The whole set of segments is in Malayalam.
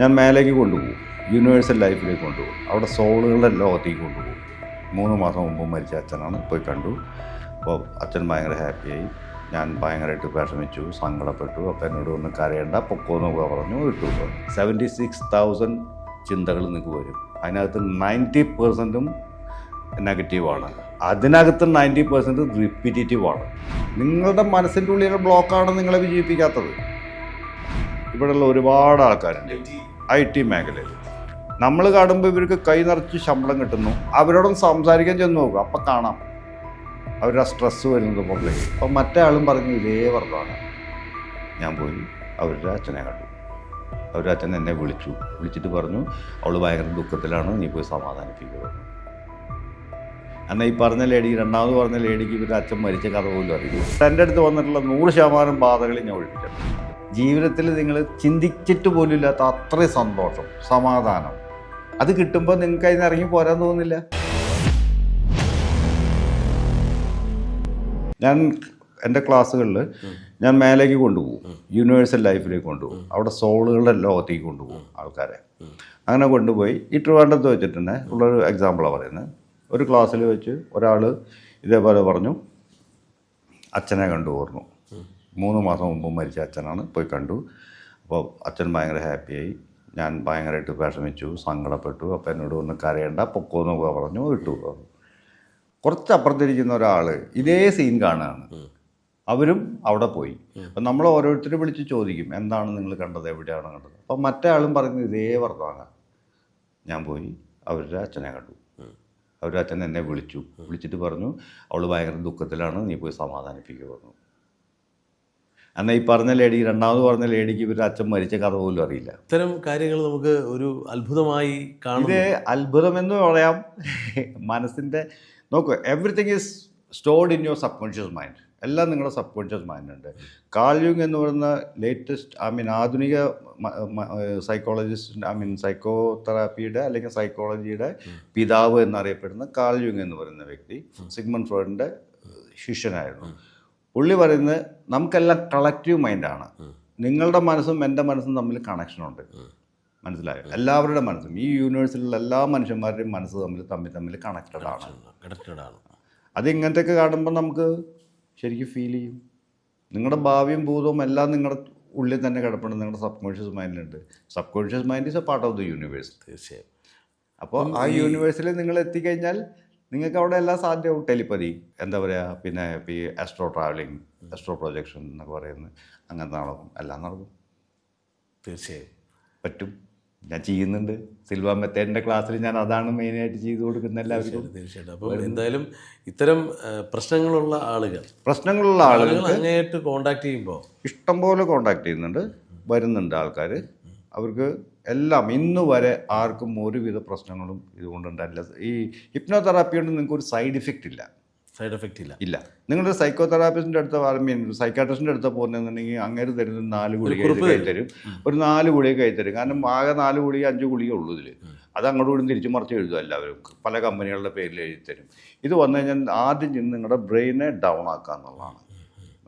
ഞാൻ മേലേക്ക് കൊണ്ടുപോകും. യൂണിവേഴ്സൽ ലൈഫിലേക്ക് കൊണ്ടുപോകും. അവിടെ സോളുകളുടെ ലോകത്തേക്ക് കൊണ്ടുപോകും. മൂന്ന് മാസം മുമ്പ് മരിച്ച അച്ഛനാണ്. പോയി കണ്ടു. അപ്പോൾ അച്ഛൻ ഭയങ്കര ഹാപ്പിയായി. ഞാൻ ഭയങ്കരമായിട്ട് വിഷമിച്ചു സങ്കടപ്പെട്ടു. അപ്പോൾ എന്നോട് ഒന്ന് കരയണ്ട പൊക്കോന്നൊക്കെ പറഞ്ഞു വിട്ടു സെവന്റി സിക്സ് തൗസൻഡ് ചിന്തകൾ നിങ്ങൾക്ക് വരും. അതിനകത്ത് നയന്റി പെർസെന്റും നെഗറ്റീവാണ് അതിനകത്ത് നയന്റി പെർസെന്റ് റിപ്പീറ്റേറ്റീവാണ് നിങ്ങളുടെ മനസ്സിന്റെ ഉള്ളിലെ ബ്ലോക്കാണ് നിങ്ങളെ വിജയിപ്പിക്കാത്തത്. ഇവിടെയുള്ള ഒരുപാട് ആൾക്കാരുണ്ട്. ഐ ടി മേഖലയിൽ. നമ്മൾ കാണുമ്പോൾ ഇവർക്ക് കൈ നിറച്ച് ശമ്പളം കിട്ടുന്നു. അവരോടും സംസാരിക്കാൻ ചെന്ന് നോക്കുക അപ്പം കാണാം. അവരുടെ സ്ട്രെസ്സ് വരുന്നത് പോലെ. അപ്പം മറ്റേ ആളും പറഞ്ഞു ഇതേ വർദ്ധമാണ് ഞാൻ പോയി അവരുടെ അച്ഛനെ കണ്ടു. അവരുടെ അച്ഛൻ എന്നെ വിളിച്ചു. വിളിച്ചിട്ട് പറഞ്ഞു അവൾ ഭയങ്കര ദുഃഖത്തിലാണ് നീ പോയി സമാധാനിപ്പിക്കുക എന്നാൽ ഈ പറഞ്ഞ ലേഡി രണ്ടാമത് പറഞ്ഞ ലേഡിക്ക് ഇവരുടെ അച്ഛൻ മരിച്ച കഥ പോലും അറിയില്ല. എന്റെ അടുത്ത് വന്നിട്ടുള്ള നൂറ് ശതമാനം ബാധകളിൽ ഞാൻ ഒഴിപ്പിച്ചിട്ടുണ്ട്. ജീവിതത്തിൽ നിങ്ങൾ ചിന്തിച്ചിട്ട് പോലും ഇല്ലാത്ത അത്രയും സന്തോഷം സമാധാനം. അത് കിട്ടുമ്പോൾ നിങ്ങൾക്ക് അതിന് ഇറങ്ങി പോരാൻ തോന്നുന്നില്ല? ഞാൻ എന്റെ ക്ലാസ്സുകളിൽ ഞാൻ മേലേക്ക് കൊണ്ടുപോകും. യൂണിവേഴ്സൽ ലൈഫിലേക്ക് കൊണ്ടുപോകും. അവിടെ സോളുകളുടെ ലോകത്തേക്ക് കൊണ്ടുപോകും ആൾക്കാരെ. അങ്ങനെ കൊണ്ടുപോയി ഈ ട്രിവാൻഡത്ത് വെച്ചിട്ട് തന്നെ ഉള്ളൊരു എക്സാമ്പിളാണ് പറയുന്നത്. ഒരു ക്ലാസ്സിൽ വെച്ച് ഒരാൾ ഇതേപോലെ പറഞ്ഞു അച്ഛനെ കണ്ടു പറഞ്ഞു മൂന്ന് മാസം മുമ്പ് മരിച്ച അച്ഛനാണ് പോയി കണ്ടു. അപ്പോൾ അച്ഛൻ ഭയങ്കര ഹാപ്പിയായി. ഞാൻ ഭയങ്കരമായിട്ട് വിഷമിച്ചു സങ്കടപ്പെട്ടു. അപ്പോൾ എന്നോട് ഒന്ന് കരയണ്ട പൊക്കോന്ന് പറഞ്ഞു വിട്ടു. കുറച്ച് അപ്പുറത്തിരിക്കുന്ന ഒരാൾ ഇതേ സീൻ കാണുകയാണ്. അവരും അവിടെ പോയി. അപ്പം നമ്മൾ ഓരോരുത്തരും വിളിച്ച് ചോദിക്കും എന്താണ് നിങ്ങൾ കണ്ടത് എവിടെയാണ് കണ്ടത്? അപ്പം മറ്റേ ആളും പറയുന്നത് ഇതേ വർത്തമാന. ഞാൻ പോയി അവരുടെ അച്ഛനെ കണ്ടു. അവരുടെ അച്ഛൻ എന്നെ വിളിച്ചു. വിളിച്ചിട്ട് പറഞ്ഞു അവൾ ഭയങ്കര ദുഃഖത്തിലാണ് നീ പോയി സമാധാനിപ്പിക്കുക പറഞ്ഞു. എന്നാൽ ഈ പറഞ്ഞ ലേഡി രണ്ടാമത് പറഞ്ഞ ലേഡിക്ക് ഇവരുടെ അച്ഛൻ മരിച്ച കഥ പോലും അറിയില്ല. ഇത്തരം കാര്യങ്ങൾ നമുക്ക് ഒരു അത്ഭുതമായി കാണുന്നു. ഇത് അത്ഭുതമെന്ന് പറയാം. മനസ്സിന്റെ നോക്കൂ everything is stored in your subconscious mind എല്ലാം നിങ്ങളുടെ സബ് കോൺഷ്യസ് മൈൻഡുണ്ട് കാൾയുങ് എന്ന് പറയുന്ന ലേറ്റസ്റ്റ് ഐ മീൻ ആധുനിക സൈക്കോളജിസ്റ്റ് ഐ മീൻ സൈക്കോ തെറാപ്പിയുടെ അല്ലെങ്കിൽ സൈക്കോളജിയുടെ പിതാവ് എന്നറിയപ്പെടുന്ന കാൾയുങ് എന്ന് പറയുന്ന വ്യക്തി സിഗ്മൺ ഫ്രോയിഡിന്റെ ശിഷ്യനായിരുന്നു. പുള്ളി പറയുന്നത് നമുക്കെല്ലാം കളക്റ്റീവ് മൈൻഡാണ് നിങ്ങളുടെ മനസ്സും എന്റെ മനസ്സും തമ്മിൽ കണക്ഷനുണ്ട് മനസ്സിലായോ? എല്ലാവരുടെ മനസ്സും. ഈ യൂണിവേഴ്സിലുള്ള എല്ലാ മനുഷ്യന്മാരുടെയും മനസ്സ് തമ്മിൽ തമ്മിൽ തമ്മിൽ കണക്റ്റഡ് ആണ്. കണക്റ്റഡ് ആണ്. അത് ഇങ്ങനത്തെയൊക്കെ കാണുമ്പോൾ നമുക്ക് ശരിക്കും ഫീൽ ചെയ്യും. നിങ്ങളുടെ ഭാവിയും ഭൂതവും എല്ലാം നിങ്ങളുടെ ഉള്ളിൽ തന്നെ കിടപ്പുണ്ട്. നിങ്ങളുടെ subconscious മൈൻഡിലുണ്ട് subconscious mind is a part of the universe തീർച്ചയായും അപ്പോൾ ആ യൂണിവേഴ്സിൽ നിങ്ങൾ എത്തിക്കഴിഞ്ഞാൽ നിങ്ങൾക്ക് അവിടെ എല്ലാ സാധ്യവും ടെലിപ്പതി എന്താ പറയുക പിന്നെ ഈ ആസ്ട്രോ ട്രാവലിംഗ് ആസ്ട്രോ പ്രൊജക്ഷൻ എന്നൊക്കെ പറയുന്നത് അങ്ങനത്തെ നടക്കും എല്ലാം നടക്കും. തീർച്ചയായും. പറ്റും. ഞാൻ ചെയ്യുന്നുണ്ട്. സിൽവ മെത്തേഡിന്റെ ക്ലാസ്സിൽ ഞാൻ അതാണ് മെയിനായിട്ട് ചെയ്തു കൊടുക്കുന്ന എല്ലാവർക്കും. തീർച്ചയായിട്ടും അപ്പോൾ എന്തായാലും ഇത്തരം പ്രശ്നങ്ങളുള്ള ആളുകൾ പ്രശ്നങ്ങളുള്ള ആളുകൾ അങ്ങേയായിട്ട് കോൺടാക്ട് ചെയ്യുമ്പോൾ ഇഷ്ടംപോലെ കോണ്ടാക്ട് ചെയ്യുന്നുണ്ട്. വരുന്നുണ്ട് ആൾക്കാർ അവർക്ക് എല്ലാം ഇന്ന് വരെ ആർക്കും ഒരുവിധ പ്രശ്നങ്ങളും ഇതുകൊണ്ടുണ്ടായില്ല ഈ ഹിപ്നോതെറാപ്പി കൊണ്ട് നിങ്ങൾക്ക് ഒരു സൈഡ് ഇഫക്റ്റ് ഇല്ല. സൈഡ് എഫക്റ്റ് ഇല്ല. ഇല്ല. നിങ്ങളുടെ സൈക്കോതെറാപ്പിസ്റ്റിന്റെ അടുത്ത് ഐ മീൻ സൈക്കാട്രിസ്റ്റിന്റെ അടുത്ത് പോകുന്നതെന്നുണ്ടെങ്കിൽ അങ്ങനെ തരുന്ന നാല് ഗുളിക കൈ തരും. ഒരു നാല് ഗുളിക കൈ തരും കാരണം ആകെ നാല് ഗുളിക അഞ്ച് ഗുളിക ഉള്ളൂ ഇതിൽ അത് അങ്ങോട്ടും കൂടി തിരിച്ചു മറിച്ച് എഴുതും എല്ലാവരും. പല കമ്പനികളുടെ പേരിൽ എഴുതി തരും. ഇത് വന്നു കഴിഞ്ഞാൽ ആദ്യം ചെന്ന് നിങ്ങളുടെ ബ്രെയിനെ ഡൗൺ ആക്കുക എന്നുള്ളതാണ്.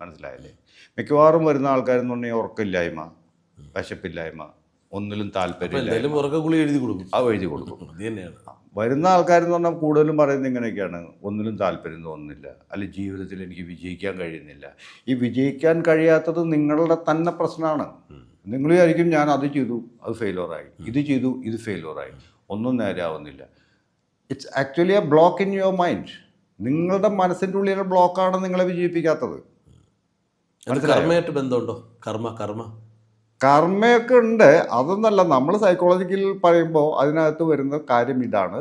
മനസ്സിലായല്ലേ? മിക്കവാറും വരുന്ന ആൾക്കാരെന്ന് പറഞ്ഞാൽ ഉറക്കമില്ലായ്മ വിശപ്പില്ലായ്മ ഒന്നിലും താല്പര്യമില്ല ഗുളി എഴുതി കൊടുക്കും. അത് എഴുതി കൊടുക്കും. തന്നെയാണ്. വരുന്ന ആൾക്കാരെന്ന് പറഞ്ഞാൽ കൂടുതലും പറയുന്നത് ഇങ്ങനെയൊക്കെയാണ്. ഒന്നിലും താല്പര്യം തോന്നുന്നില്ല. അല്ലെ ജീവിതത്തിൽ എനിക്ക് വിജയിക്കാൻ കഴിയുന്നില്ല. ഈ വിജയിക്കാൻ കഴിയാത്തത് നിങ്ങളുടെ തന്നെ പ്രശ്നമാണ്. നിങ്ങൾ വിചാരിക്കും ഞാൻ അത് ചെയ്തു അത് ഫെയിലോറായി ഇത് ചെയ്തു ഇത് ഫെയിലോറായി ഒന്നും നേരാവുന്നില്ല it's actually a block in your mind നിങ്ങളുടെ മനസ്സിന്റെ ഉള്ളിലെ ബ്ലോക്കാണ് നിങ്ങളെ വിജയിപ്പിക്കാത്തത്. കർമ്മയായിട്ട് ബന്ധമുണ്ടോ? കർമ്മ കർമ്മ. കർമ്മയൊക്കെ ഉണ്ട് അതൊന്നല്ല നമ്മൾ സൈക്കോളജിക്കൽ പറയുമ്പോൾ അതിനകത്ത് വരുന്ന കാര്യം ഇതാണ്.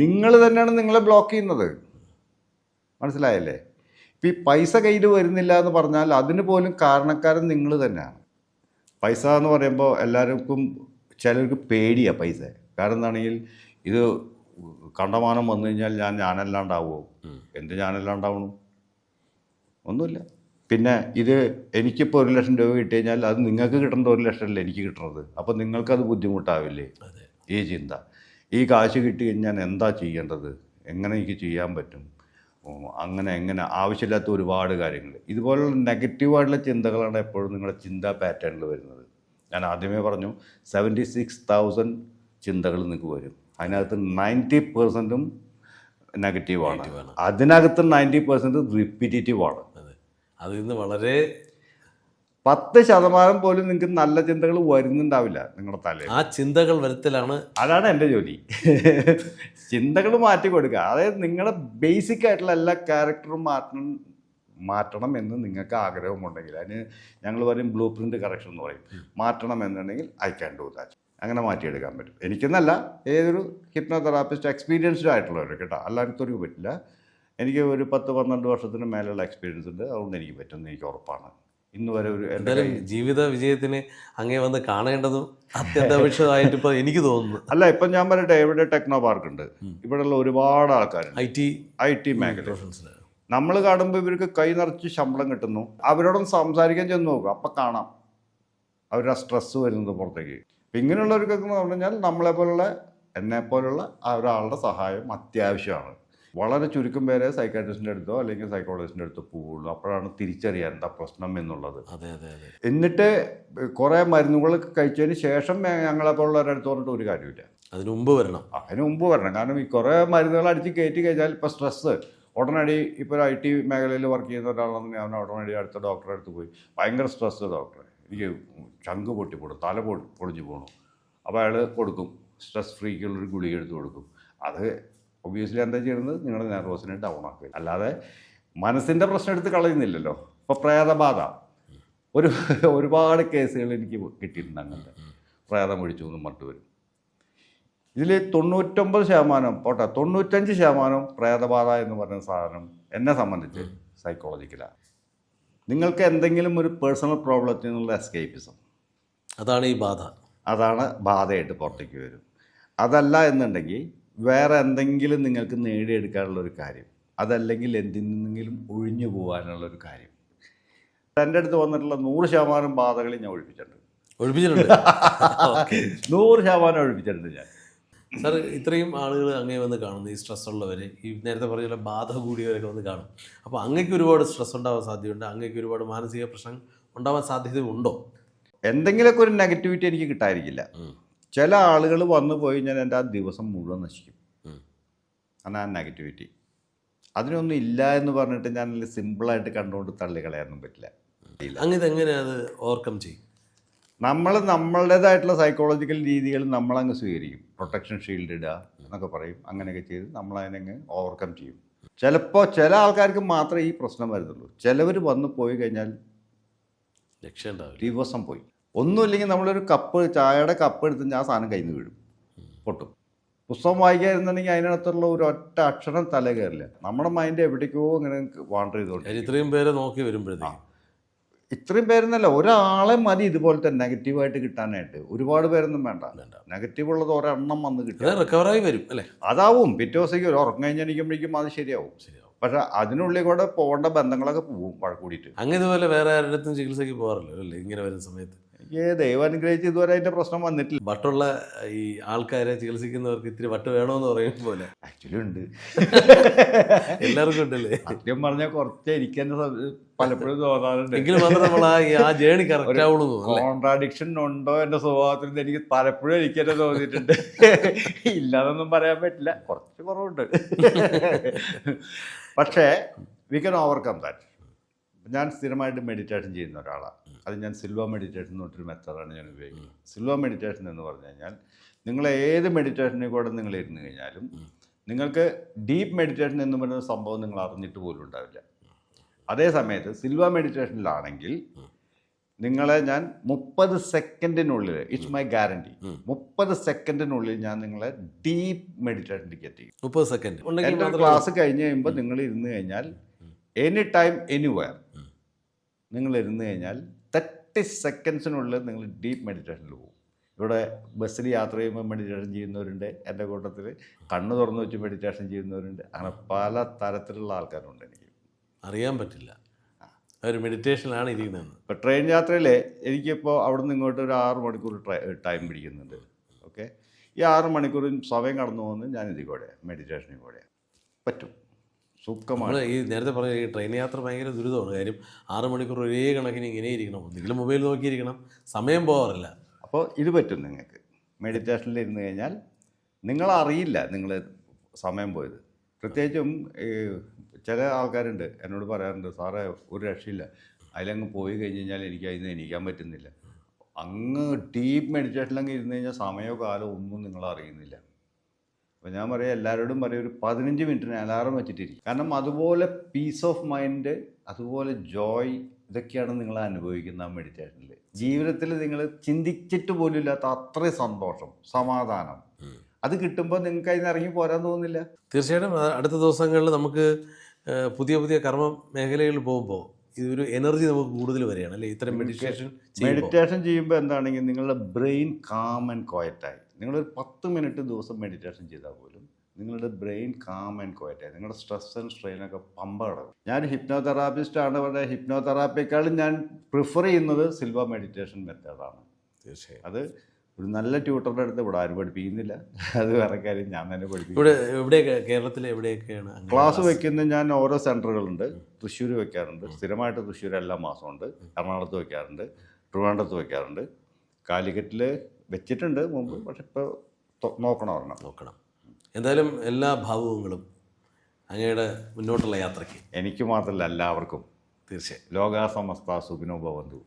നിങ്ങൾ തന്നെയാണ് നിങ്ങളെ ബ്ലോക്ക് ചെയ്യുന്നത്. മനസ്സിലായല്ലേ? ഇപ്പം ഈ പൈസ കയ്യിൽ വരുന്നില്ല എന്ന് പറഞ്ഞാൽ അതിന് പോലും കാരണക്കാരൻ നിങ്ങൾ തന്നെയാണ്. പൈസ എന്ന് പറയുമ്പോൾ എല്ലാവർക്കും ചിലർക്ക് പേടിയാണ് പൈസ. കാരണം എന്താണെങ്കിൽ ഇത് കണ്ടമാനം വന്നു കഴിഞ്ഞാൽ ഞാൻ ഞാനല്ലാണ്ടാവുമോ എന്ത് ഞാനല്ലാണ്ടാവണം? ഒന്നുമില്ല. പിന്നെ ഇത് എനിക്കിപ്പോൾ ഒരു ലക്ഷം രൂപ കിട്ടി കഴിഞ്ഞാൽ അത് നിങ്ങൾക്ക് കിട്ടേണ്ട ഒരു ലക്ഷമല്ല എനിക്ക് കിട്ടുന്നത്. അപ്പോൾ നിങ്ങൾക്കത് ബുദ്ധിമുട്ടാവില്ലേ? ഈ ചിന്ത. ഈ കാശ് കിട്ടി കഴിഞ്ഞാൽ എന്താ ചെയ്യേണ്ടത്? എങ്ങനെ എനിക്ക് ചെയ്യാൻ പറ്റും? അങ്ങനെ എങ്ങനെ? ആവശ്യമില്ലാത്ത ഒരുപാട് കാര്യങ്ങൾ. ഇതുപോലുള്ള നെഗറ്റീവായിട്ടുള്ള ചിന്തകളാണ് എപ്പോഴും നിങ്ങളുടെ ചിന്താ പാറ്റേണിൽ വരുന്നത്. ഞാൻ ആദ്യമേ പറഞ്ഞു സെവന്റി സിക്സ് തൗസൻഡ് ചിന്തകൾ നിങ്ങൾക്ക് വരും. അതിനകത്ത് നയന്റി പെർസെന്റും നെഗറ്റീവാണ് അതിനകത്ത് നയന്റി പെർസെന്റ് റിപ്പീറ്റേറ്റീവാണ് അതിൽ നിന്ന് വളരെ പത്ത് ശതമാനം പോലും നിങ്ങൾക്ക് നല്ല ചിന്തകൾ വരുന്നുണ്ടാവില്ല നിങ്ങളുടെ തലയിൽ. ആ ചിന്തകൾ വരുത്തലാണ് അതാണ് എന്റെ ജോലി. ചിന്തകൾ മാറ്റി കൊടുക്കുക. അതായത് നിങ്ങളുടെ ബേസിക് ആയിട്ടുള്ള എല്ലാ ക്യാരക്ടറും മാറ്റണം മാറ്റണം എന്ന് നിങ്ങൾക്ക് ആഗ്രഹമുണ്ടെങ്കിൽ അതിന് ഞങ്ങൾ പറയും ബ്ലൂ പ്രിന്റ് കറക്ഷൻ എന്ന് പറയും. മാറ്റണം എന്നുണ്ടെങ്കിൽ ഐ ക്യാൻ ഡു ദാറ്റ് അങ്ങനെ മാറ്റിയെടുക്കാൻ പറ്റും. എനിക്കെന്നല്ല ഏതൊരു ഹിപ്നോതെറാപ്പിസ്റ്റ് എക്സ്പീരിയൻസ്ഡ് ആയിട്ടുള്ളവർ കേട്ടോ അല്ലാത്തവർക്ക് പറ്റില്ല. എനിക്ക് ഒരു പത്ത് പന്ത്രണ്ട് വർഷത്തിന് മേലെയുള്ള എക്സ്പീരിയൻസ് ഉണ്ട്. അതുകൊണ്ട് എനിക്ക് പറ്റുമെന്ന് എനിക്ക് ഉറപ്പാണ്. ഇന്ന് വരെ ഒരു എന്തായാലും ജീവിത വിജയത്തിന് അങ്ങേ വന്ന് കാണേണ്ടതും അത്യന്താപേക്ഷിതമായിട്ട് ഇപ്പോൾ എനിക്ക് തോന്നുന്നു. അല്ല ഇപ്പം ഞാൻ പറയട്ടെ ഇവിടെ ടെക്നോ പാർക്ക് ഉണ്ട്? ഇവിടെയുള്ള ഒരുപാട് ആൾക്കാരുണ്ട്. ഐ ടി ഐ ടി മേഖല നമ്മൾ കാണുമ്പോൾ ഇവർക്ക് കൈ നിറച്ച് ശമ്പളം കിട്ടുന്നു. അവരോടൊന്ന് സംസാരിക്കാൻ ചെന്ന് നോക്കുക അപ്പം കാണാം. അവരുടെ സ്ട്രെസ്സ് വരുന്നത് പുറത്തേക്ക്. അപ്പം ഇങ്ങനെയുള്ളവർക്കൊക്കെ എന്ന് പറഞ്ഞു കഴിഞ്ഞാൽ നമ്മളെ പോലുള്ള എന്നെ പോലുള്ള ആ ഒരാളുടെ സഹായം അത്യാവശ്യമാണ്. വളരെ ചുരുക്കം പേരെ സൈക്കാട്രിസ്റ്റിന്റെ അടുത്തോ അല്ലെങ്കിൽ സൈക്കോളജിസ്റ്റിന്റെ അടുത്തോ പോവുള്ളൂ. അപ്പോഴാണ് തിരിച്ചറിയാൻ എന്താ പ്രശ്നം എന്നുള്ളത്. എന്നിട്ട് കുറേ മരുന്നുകൾ കഴിച്ചതിന് ശേഷം ഞങ്ങളെ പോലുള്ളവരുടെ അടുത്ത് പറഞ്ഞിട്ട് ഒരു കാര്യമില്ല അതിന് മുമ്പ് വരണം. അതിന് മുമ്പ് വരണം. കാരണം ഈ കുറേ മരുന്നുകൾ അടിച്ച് കയറ്റി കഴിഞ്ഞാൽ ഇപ്പോൾ സ്ട്രെസ്സ് ഉടനടി ഇപ്പോൾ ഒരു ഐ ടി മേഖലയിൽ വർക്ക് ചെയ്യുന്ന ഒരാളാണെന്ന് ഞാൻ ഉടനടി അടുത്ത ഡോക്ടറെ അടുത്ത് പോയി. ഭയങ്കര സ്ട്രെസ് ഡോക്ടറെ എനിക്ക് ചങ്ക് പൊട്ടിപ്പോടും തല പൊ പൊളിഞ്ഞു പോകണം അപ്പോൾ അയാൾ കൊടുക്കും. സ്ട്രെസ് ഫ്രീക്കുള്ളൊരു ഗുളിക എടുത്ത് കൊടുക്കും. അത് ഒബ്വിയസ്ലി എന്താ ചെയ്യുന്നത് നിങ്ങളുടെ നെർവസിനെ ഡൗൺ ആക്കുക. അല്ലാതെ മനസ്സിന്റെ പ്രശ്നം എടുത്ത് കളയുന്നില്ലല്ലോ. ഇപ്പോൾ പ്രേതബാധ. ഒരു ഒരുപാട് കേസുകൾ എനിക്ക് കിട്ടിയിട്ടുണ്ട് അങ്ങനത്തെ. പ്രേതം ഒഴിച്ചു എന്നും പറഞ്ഞിട്ട് വരും. ഇതിൽ തൊണ്ണൂറ്റൊമ്പത് ശതമാനം പോട്ടെ തൊണ്ണൂറ്റഞ്ച് ശതമാനം പ്രേതബാധ എന്ന് പറയുന്ന സാധനം എന്നെ സംബന്ധിച്ച് സൈക്കോളജിക്കലാണ് നിങ്ങൾക്ക് എന്തെങ്കിലും ഒരു പേഴ്സണൽ പ്രോബ്ലത്തിൽ നിന്നുള്ള എസ്കേപ്പിസം അതാണ് ഈ ബാധ. അതാണ് ബാധയായിട്ട് പുറത്തേക്ക് വരും. അതല്ല എന്നുണ്ടെങ്കിൽ വേറെ എന്തെങ്കിലും നിങ്ങൾക്ക് നേടിയെടുക്കാനുള്ള ഒരു കാര്യം അതല്ലെങ്കിൽ എന്തിൽ നിന്നെങ്കിലും ഒഴിഞ്ഞു പോകാനുള്ള ഒരു കാര്യം. എന്റെ അടുത്ത് വന്നിട്ടുള്ള നൂറ് ശതമാനം ബാധകൾ ഞാൻ ഒഴിപ്പിച്ചിട്ടുണ്ട്. ഒഴിപ്പിച്ചിട്ടുണ്ട്? നൂറ് ശതമാനം ഒഴിപ്പിച്ചിട്ടുണ്ട് ഞാൻ. സാർ ഇത്രയും ആളുകൾ അങ്ങേ വന്ന് കാണുന്നു ഈ സ്ട്രെസ് ഉള്ളവർ ഈ നേരത്തെ പറഞ്ഞ പോലെ ബാധ കൂടിയവരൊക്കെ വന്ന് കാണും. അപ്പോൾ അങ്ങേക്ക് ഒരുപാട് സ്ട്രെസ് ഉണ്ടാവാൻ സാധ്യതയുണ്ട്. അങ്ങേക്ക് ഒരുപാട് മാനസിക പ്രശ്നം ഉണ്ടാവാൻ സാധ്യതയുണ്ടോ? എന്തെങ്കിലുമൊക്കെ ഒരു നെഗറ്റിവിറ്റി എനിക്ക് കിട്ടാതിരിക്കില്ല. ചില ആളുകൾ വന്നു പോയി കഴിഞ്ഞാൽ എന്റെ ആ ദിവസം മുഴുവൻ നശിക്കും. അതാണ് ആ നെഗറ്റിവിറ്റി അതിനൊന്നും ഇല്ല എന്ന് പറഞ്ഞിട്ട് ഞാൻ സിമ്പിളായിട്ട് കണ്ടുകൊണ്ട് തള്ളിക്കളയാനൊന്നും പറ്റില്ല. എങ്ങനെ അത് ഓവർകം ചെയ്യും? നമ്മൾ നമ്മളുടേതായിട്ടുള്ള സൈക്കോളജിക്കൽ രീതികൾ നമ്മളങ്ങ് സ്വീകരിക്കും. പ്രൊട്ടക്ഷൻ ഷീൽഡ് ഇടുക എന്നൊക്കെ പറയും. അങ്ങനെയൊക്കെ ചെയ്ത് നമ്മളതിനങ്ങ് ഓവർകം ചെയ്യും. ചിലപ്പോൾ ചില ആൾക്കാർക്ക് മാത്രമേ ഈ പ്രശ്നം വരുന്നുള്ളൂ. ചിലവർ വന്നു പോയി കഴിഞ്ഞാൽ ദിവസം പോയി. ഒന്നുമില്ലെങ്കിൽ നമ്മളൊരു കപ്പ് ചായയുടെ കപ്പ് എടുത്ത് ഞാൻ സാധനം കയ്യിൽ നിന്ന് വീഴും. പൊട്ടും. പുസ്തകം വായിക്കാതിരുന്നുണ്ടെങ്കിൽ അതിനകത്തുള്ള ഒരു ഒറ്റ അക്ഷരം തല കയറില്ല. നമ്മുടെ മൈൻഡ് എവിടേക്കോ ഇങ്ങനെ വാണ്ടർ ചെയ്തോണ്ട് ഇത്രയും പേരെ നോക്കി വരുമ്പോഴത്തേക്കും. ഇത്രയും പേരെന്നല്ല ഒരാളെ മതി ഇതുപോലത്തെ നെഗറ്റീവായിട്ട് കിട്ടാനായിട്ട്. ഒരുപാട് പേരൊന്നും വേണ്ട. നെഗറ്റീവ് ഉള്ളത് ഒരെണ്ണം വന്ന് കിട്ടും. റിക്കവറായി വരും അല്ലേ? അതാവും. പിറ്റേ ദിവസത്തേക്ക് ഒരു ഉറക്കം കഴിഞ്ഞിരിക്കുമ്പോഴേക്കും അത് ശരിയാവും. ശരിയാവും. പക്ഷെ അതിനുള്ളിൽ കൂടെ പോകേണ്ട ബന്ധങ്ങളൊക്കെ പോകും വഴക്കൂടിയിട്ട് അങ്ങനെ ഇതുപോലെ വേറെ ആരുടെ അടുത്തും ചികിത്സയ്ക്ക് പോകാറില്ല അല്ലേ? ഇങ്ങനെ വരുന്ന സമയത്ത്. എനിക്ക് ദൈവം അനുഗ്രഹിച്ച് ഇതുവരെ അതിന്റെ പ്രശ്നം വന്നിട്ടില്ല. വട്ടുള്ള ഈ ആൾക്കാരെ ചികിത്സിക്കുന്നവർക്ക് ഇത്തിരി വട്ട് വേണമെന്ന് പറയും പോലെ. ആക്ച്വലി ഉണ്ട്. എല്ലാവർക്കും ഉണ്ടല്ലേ? സത്യം പറഞ്ഞാൽ കുറച്ച് എനിക്ക് തന്നെ പലപ്പോഴും തോന്നാറുണ്ട്. എങ്കിലും നമ്മൾ ആ ജേണി? കോൺട്രാഡിക്ഷൻ ഉണ്ടോ എന്റെ സ്വഭാവത്തിൽ എനിക്ക് പലപ്പോഴും എനിക്ക് തന്നെ തോന്നിയിട്ടുണ്ട്. ഇല്ലാതൊന്നും പറയാൻ പറ്റില്ല. കുറച്ച് കുറവുണ്ട്. പക്ഷേ വി കൻ ഓവർകം ദാറ്റ് ഞാൻ സ്ഥിരമായിട്ട് മെഡിറ്റേഷൻ ചെയ്യുന്ന ഒരാളാണ്. അത് ഞാൻ സിൽവ മെഡിറ്റേഷൻ എന്ന് പറഞ്ഞൊരു മെത്തേഡാണ് ഞാൻ ഉപയോഗിക്കുന്നത്. സിൽവ മെഡിറ്റേഷൻ എന്ന് പറഞ്ഞു കഴിഞ്ഞാൽ നിങ്ങൾ ഏത് മെഡിറ്റേഷനിൽ കൂടെ നിങ്ങൾ ഇരുന്ന് കഴിഞ്ഞാലും നിങ്ങൾക്ക് ഡീപ്പ് മെഡിറ്റേഷൻ എന്ന് പറയുന്ന സംഭവം നിങ്ങൾ അറിഞ്ഞിട്ട് പോലും ഉണ്ടാവില്ല. അതേ സമയത്ത് സിൽവ മെഡിറ്റേഷനിലാണെങ്കിൽ നിങ്ങളെ ഞാൻ മുപ്പത് സെക്കൻഡിനുള്ളിൽ ഇറ്റ്സ് മൈ ഗ്യാരണ്ടി മുപ്പത് സെക്കൻഡിനുള്ളിൽ ഞാൻ നിങ്ങളെ ഡീപ്പ് മെഡിറ്റേഷനിലേക്ക് എത്തിക്കും. മുപ്പത് സെക്കൻഡ്. ഉണ്ടെങ്കിൽ എന്റെ ക്ലാസ് കഴിഞ്ഞ് കഴിയുമ്പോൾ നിങ്ങൾ ഇരുന്ന് കഴിഞ്ഞാൽ എനി ടൈം എനിവെയർ നിങ്ങൾ ഇരുന്ന് കഴിഞ്ഞാൽ തേർട്ടി സെക്കൻഡ്സിനുള്ളിൽ നിങ്ങൾ ഡീപ്പ് മെഡിറ്റേഷനിൽ പോകും. ഇവിടെ ബസ്സിൽ യാത്ര ചെയ്യുമ്പോൾ മെഡിറ്റേഷൻ ചെയ്യുന്നവരുണ്ട് എന്റെ കൂട്ടത്തിൽ കണ്ണ് തുറന്ന് വെച്ച് മെഡിറ്റേഷൻ ചെയ്യുന്നവരുണ്ട് അങ്ങനെ പല തരത്തിലുള്ള ആൾക്കാരുണ്ട് എനിക്ക്. അറിയാൻ പറ്റില്ല. ഒരു മെഡിറ്റേഷനിലാണ് ഇരിക്കുന്നത്. ഇപ്പോൾ ട്രെയിൻ യാത്രയിൽ എനിക്കിപ്പോൾ അവിടെ നിന്ന് ഇങ്ങോട്ട് ഒരു ആറ് മണിക്കൂർ ടൈം പിടിക്കുന്നുണ്ട്. ഓക്കെ ഈ ആറ് മണിക്കൂറും സമയം കടന്നു പോകുന്നത് ഞാൻ ഇതിൽ കൂടെ മെഡിറ്റേഷനിൽ കൂടെ പറ്റും. സുഖമാണ് ഈ നേരത്തെ പറഞ്ഞ ഈ ട്രെയിൻ യാത്ര ഭയങ്കര ദുരിതമാണ്. കാര്യം ആറ് മണിക്കൂർ ഒരേ കണക്കിന് ഇങ്ങനെ ഇരിക്കണം. ഒന്നുകിലും മൊബൈൽ നോക്കിയിരിക്കണം. സമയം പോകാറില്ല അപ്പോൾ ഇത് പറ്റും നിങ്ങൾക്ക്? മെഡിറ്റേഷനിൽ ഇരുന്ന് കഴിഞ്ഞാൽ നിങ്ങളറിയില്ല നിങ്ങൾ സമയം പോയത്. പ്രത്യേകിച്ചും ചില ആൾക്കാരുണ്ട് എന്നോട് പറയാറുണ്ട് സാറേ ഒരു രക്ഷയില്ല. അതിലങ്ങ് പോയി കഴിഞ്ഞ് കഴിഞ്ഞാൽ എനിക്ക് അതിൽ നിന്ന് എണീക്കാൻ പറ്റുന്നില്ല. അങ്ങ് ഡീപ്പ് മെഡിറ്റേഷനിലങ്ങ് ഇരുന്ന് കഴിഞ്ഞാൽ സമയമോ കാലമോ ഒന്നും നിങ്ങൾ അറിയുന്നില്ല. അപ്പോൾ ഞാൻ പറയാം എല്ലാവരോടും പറയും ഒരു പതിനഞ്ച് മിനിറ്റിന് അലാറം വെച്ചിട്ടിരിക്കും. കാരണം അതുപോലെ പീസ് ഓഫ് മൈൻഡ് അതുപോലെ ജോയ് ഇതൊക്കെയാണ് നിങ്ങൾ അനുഭവിക്കുന്ന ആ മെഡിറ്റേഷനിൽ ജീവിതത്തിൽ നിങ്ങൾ ചിന്തിച്ചിട്ട് പോലും ഇല്ലാത്ത അത്രയും സന്തോഷം സമാധാനം. അത് കിട്ടുമ്പോൾ നിങ്ങൾക്ക് അതിന് ഇറങ്ങി പോരാൻ തോന്നുന്നില്ല. തീർച്ചയായിട്ടും അടുത്ത ദിവസങ്ങളിൽ നമുക്ക് പുതിയ പുതിയ കർമ്മ മേഖലകളിൽ പോകുമ്പോൾ ഇതൊരു എനർജി നമുക്ക് കൂടുതൽ വരികയാണ് അല്ലേ? ഇത്തരം മെഡിറ്റേഷൻ മെഡിറ്റേഷൻ ചെയ്യുമ്പോൾ എന്താണെങ്കിൽ നിങ്ങളുടെ ബ്രെയിൻ കാം ആൻഡ് ക്വയറ്റായി നിങ്ങളൊരു പത്ത് മിനിറ്റ് ദിവസം മെഡിറ്റേഷൻ ചെയ്താൽ പോലും നിങ്ങളുടെ ബ്രെയിൻ കാം ആൻഡ് ക്വയറ്റായി നിങ്ങളുടെ സ്ട്രെസ് ആൻഡ് സ്ട്രെയിൻ ഒക്കെ പമ്പ കിടക്കും ഞാൻ ഹിപ്നോതെറാപ്പിസ്റ്റ് ആണ്. പക്ഷേ ഹിപ്നോതെറാപ്പിയേക്കാളും ഞാൻ പ്രിഫർ ചെയ്യുന്നത് സിൽവ മെഡിറ്റേഷൻ മെത്തേഡാണ് തീർച്ചയായും. അത് ഒരു നല്ല ട്യൂട്ടറുടെ അടുത്ത് ഇവിടെ ആരും പഠിപ്പിക്കുന്നില്ല. അത് വേറെ കാര്യം ഞാൻ തന്നെ പഠിപ്പിക്കും. ഇവിടെ എവിടെയൊക്കെ കേരളത്തിൽ എവിടെയൊക്കെയാണ് ക്ലാസ് വെക്കുന്ന ഞാൻ ഓരോ സെന്ററുകളുണ്ട് തൃശ്ശൂർ വെക്കാറുണ്ട്. സ്ഥിരമായിട്ട് തൃശ്ശൂർ എല്ലാ മാസമുണ്ട് എറണാകുളത്ത് വെക്കാറുണ്ട്. ട്രിവാൻഡ്രത്ത് വെക്കാറുണ്ട്. കാലിക്കറ്റിൽ വെച്ചിട്ടുണ്ട് മുമ്പ് പക്ഷെ ഇപ്പോൾ നോക്കണം ഒരെണ്ണം. നോക്കണം. എന്തായാലും എല്ലാ ഭാവുകങ്ങളും അങ്ങയുടെ മുന്നോട്ടുള്ള യാത്രയ്ക്ക്. എനിക്ക് മാത്രമല്ല എല്ലാവർക്കും. തീർച്ചയായും. ലോകാസമസ്ത സുഖിനോ ഭവന്തു.